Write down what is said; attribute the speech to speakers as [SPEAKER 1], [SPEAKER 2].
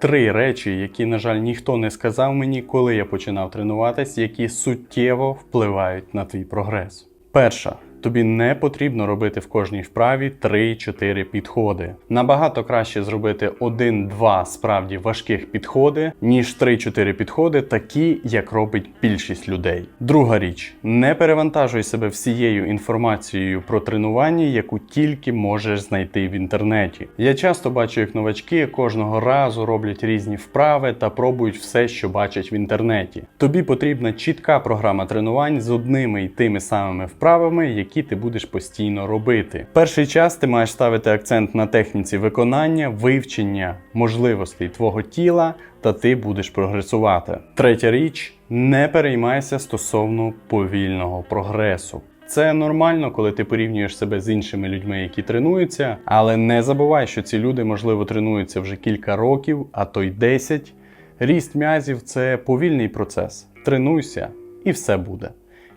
[SPEAKER 1] Три речі, які, на жаль, ніхто не сказав мені, коли я починав тренуватись, які суттєво впливають на твій прогрес. Перша. Тобі не потрібно робити в кожній вправі 3-4 підходи. Набагато краще зробити 1-2 справді важких підходи, ніж 3-4 підходи, такі, як робить більшість людей. Друга річ: не перевантажуй себе всією інформацією про тренування, яку тільки можеш знайти в інтернеті. Я часто бачу, як новачки кожного разу роблять різні вправи та пробують все, що бачать в інтернеті. Тобі потрібна чітка програма тренувань з одними й тими самими вправами, які ти будеш постійно робити. Перший час ти маєш ставити акцент на техніці виконання, вивчення можливостей твого тіла, та ти будеш прогресувати. Третя річ: не переймайся стосовно повільного прогресу. Це нормально, коли ти порівнюєш себе з іншими людьми, які тренуються, але не забувай, що ці люди, можливо, тренуються вже кілька років, а то й 10. Ріст м'язів це повільний процес. Тренуйся і все буде.